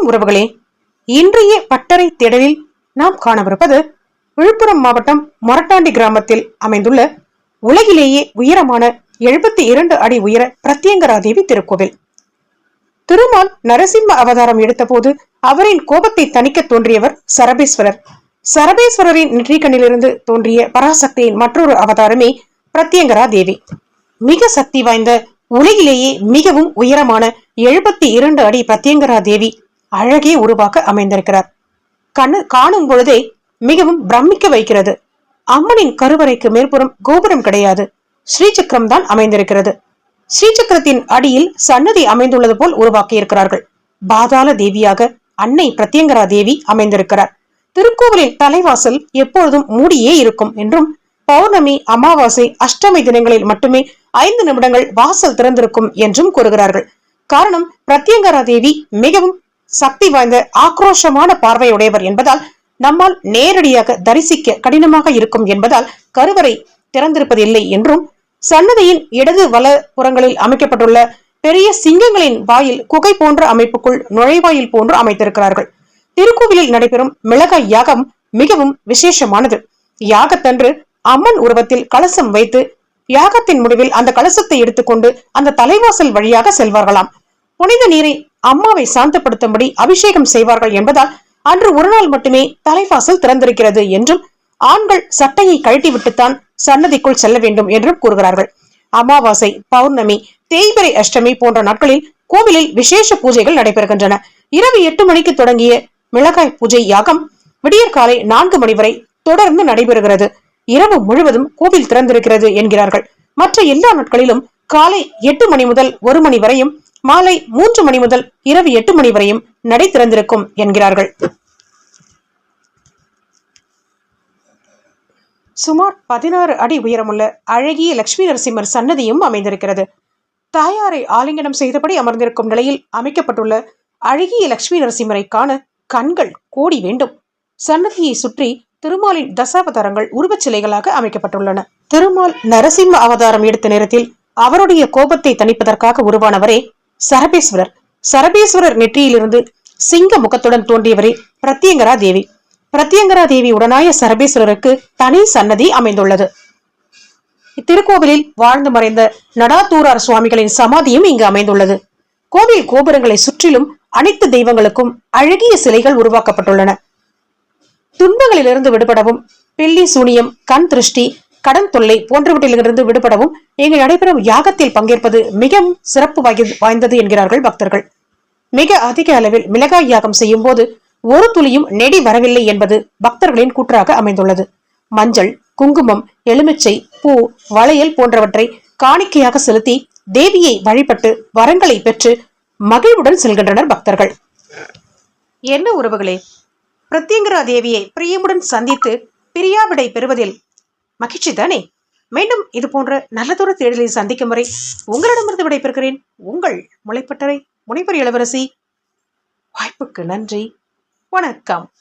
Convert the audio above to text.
வணக்கம் உறவுகளே. இன்றைய பட்டறை தேடலில் நாம் காணவிருப்பது விழுப்புரம் மாவட்டம் மொரட்டாண்டி கிராமத்தில் அமைந்துள்ள உலகிலேயே உயரமான எழுபத்தி இரண்டு அடி உயர பிரத்யங்கராதேவி திருக்கோவில். திருமால் நரசிம்ம அவதாரம் எடுத்தபோது அவரின் கோபத்தை தணிக்க தோன்றியவர் சரபேஸ்வரர். சரபேஸ்வரரின் நெற்றிக்கண்ணிலிருந்து தோன்றிய பராசக்தியின் மற்றொரு அவதாரமே பிரத்யங்கரா தேவி மிக சக்தி வாய்ந்த உலகிலேயே மிகவும் உயரமான எழுபத்தி இரண்டு அடி பிரத்யங்கரா தேவி அழகிய உருவாக்க அமைந்திருக்கிறார். கண்ணு காணும் பொழுதே மிகவும் பிரமிக்க வைக்கிறது. அம்மனின் கருவறைக்கு மேற்புறம் கோபுரம் கிடையாது. ஸ்ரீசக்கரம் தான் அமைந்திருக்கிறது. ஸ்ரீசக்கரத்தின் அடியில் சன்னதி அமைந்துள்ளது போல் உருவாக்கியிருக்கிறார்கள். பாதாள தேவியாக அன்னை பிரத்யங்கரா தேவி அமைந்திருக்கிறார். திருக்கோவிலின் தலைவாசல் எப்பொழுதும் மூடியே இருக்கும் என்றும் பௌர்ணமி அமாவாசை அஷ்டமி தினங்களில் மட்டுமே ஐந்து நிமிடங்கள் வாசல் திறந்திருக்கும் என்றும் கூறுகிறார்கள். காரணம் பிரத்யங்கரா தேவி மிகவும் சக்தி வாய்ந்த ஆக்ரோஷமான பார்வையுடையவர் என்பதால் நம்மால் நேரடியாக தரிசிக்க கடினமாக இருக்கும் என்பதால் கருவறை திறந்திருப்பதில்லை என்றும் சன்னதியின் இடது வல புறங்களில் அமைக்கப்பட்டுள்ள பெரிய சிங்கங்களின் வாயில் குகை போன்ற அமைப்புக்குள் நுழைவாயில் போன்று அமைத்திருக்கிறார்கள். திருக்கோவிலில் நடைபெறும் மிளகாய் யாகம் மிகவும் விசேஷமானது. யாகத்தன்று அம்மன் உருவத்தில் கலசம் வைத்து யாகத்தின் முடிவில் அந்த கலசத்தை எடுத்துக்கொண்டு அந்த தலைவாசல் வழியாக செல்வார்களாம். புனித நீரை அம்மாவை சாந்தப்படுத்தும்படி அபிஷேகம் செய்வார்கள் என்பதால் அன்று ஒரு நாள் மட்டுமே தலைவாசல் திறந்திருக்கிறது என்றும் ஆண்கள் சட்டையை கழட்டிவிட்டுத்தான் சன்னதிக்குள் செல்ல வேண்டும் என்றும் கூறுகிறார்கள். அமாவாசை பௌர்ணமி தேய்பிரை அஷ்டமி போன்ற நாட்களில் கோவிலில் விசேஷ பூஜைகள் நடைபெறுகின்றன. இரவு எட்டு மணிக்கு தொடங்கிய மிளகாய் பூஜை யாகம் விடியற்காலை நான்கு மணி வரை தொடர்ந்து நடைபெறுகிறது. இரவு முழுவதும் கோவில் திறந்திருக்கிறது என்கிறார்கள். மற்ற எல்லா நாட்களிலும் காலை எட்டு மணி முதல் ஒரு மணி வரையும் மாலை மூன்று மணி முதல் இரவு எட்டு மணி வரையும் நடை திறந்திருக்கும் என்கிறார்கள். சுமார் பதினாறு அடி உயரமுள்ள அழகிய லட்சுமி நரசிம்மர் சன்னதியும் அமைந்திருக்கிறது. தாயாரை ஆலிங்கனம் செய்தபடி அமர்ந்திருக்கும் நிலையில் அமைக்கப்பட்டுள்ள அழகிய லட்சுமி நரசிம்மரை காண கண்கள் கோடி வேண்டும். சன்னதியை சுற்றி திருமாலின் தசாவதாரங்கள் உருவச் சிலைகளாக அமைக்கப்பட்டுள்ளன. திருமால் நரசிம்ம அவதாரம் எடுத்த நேரத்தில் அவருடைய கோபத்தை தணிப்பதற்காக உருவானவரே சரபேஸ்வரர். சரபேஸ்வரர் நெற்றியிலிருந்து சிங்க முகத்துடன் தோன்றியவரே பிரத்யங்கரா தேவி. பிரத்யங்கரா தேவி உடனாய சரபேஸ்வரருக்கு தனி சன்னதி அமைந்துள்ளது. இத்திருக்கோவிலில் வாழ்ந்து மறைந்த நடாத்தூரார் சுவாமிகளின் சமாதியும் இங்கு அமைந்துள்ளது. கோவில் கோபுரங்களை சுற்றிலும் அனைத்து தெய்வங்களுக்கும் அழகிய சிலைகள் உருவாக்கப்பட்டுள்ளன. துன்பங்களிலிருந்து விடுபடவும் பில்லி சூனியம் கண் திருஷ்டி கடன் தொல்லை போன்றவற்றிலிருந்து விடுபடவும் இங்கு நடைபெறும் யாகத்தில் பங்கேற்பது மிகவும் சிறப்பு வாய்ந்தது என்கிறார்கள் பக்தர்கள். மிக அதிக அளவில் மிளகாய் யாகம் செய்யும் போது ஒரு துளியும் நெடி வரவில்லை என்பது பக்தர்களின் கூற்றாக அமைந்துள்ளது. மஞ்சள் குங்குமம் எலுமிச்சை பூ வளையல் போன்றவற்றை காணிக்கையாக செலுத்தி தேவியை வழிபட்டு வரங்களை பெற்று மகிழ்வுடன் செல்கின்றனர் பக்தர்கள். என்ன உறவுகளே? பிரத்யங்கரா தேவியை பிரியமுடன் சந்தித்து பிரியாவிடை பெறுவதில் மகிழ்ச்சி தானே? மீண்டும் இது போன்ற நல்லதொரு தேடலை சந்திக்கும் வரை உங்களிடமிருந்து விடைபெறுகிறேன். உங்கள் முளைப்பட்டறை முனைவர் இளவரசி. வாய்ப்புக்கு நன்றி. வணக்கம்.